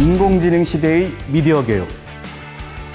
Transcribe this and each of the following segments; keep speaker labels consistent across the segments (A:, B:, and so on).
A: 인공지능 시대의 미디어 교육.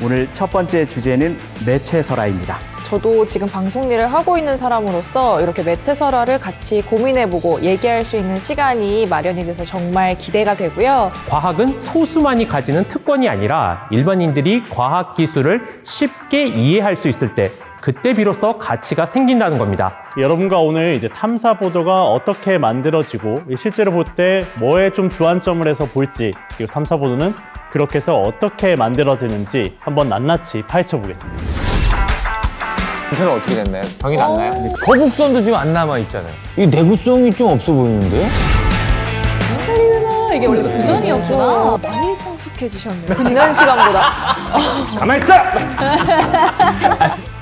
A: 오늘 첫 번째 주제는 매체설화입니다.
B: 저도 지금 방송 일을 하고 있는 사람으로서 이렇게 매체 설화를 같이 고민해보고 얘기할 수 있는 시간이 마련이 돼서 정말 기대가 되고요.
C: 과학은 소수만이 가지는 특권이 아니라 일반인들이 과학 기술을 쉽게 이해할 수 있을 때 그때 비로소 가치가 생긴다는 겁니다.
D: 여러분과 오늘 이제 탐사 보도가 어떻게 만들어지고 실제로 볼 때 뭐에 좀 주안점을 해서 볼지 그리고 탐사 보도는 그렇게 해서 어떻게 만들어지는지 한번 낱낱이 파헤쳐 보겠습니다.
E: 형태는 어떻게 됐나요? 병이 났나요? 거북선도 지금 안 남아 있잖아요. 이 내구성이 좀 없어 보이는데?
B: 이게 원래 부전이었구나. 많이 성숙해지셨네요. 지난 시간보다.
D: 가만 있어!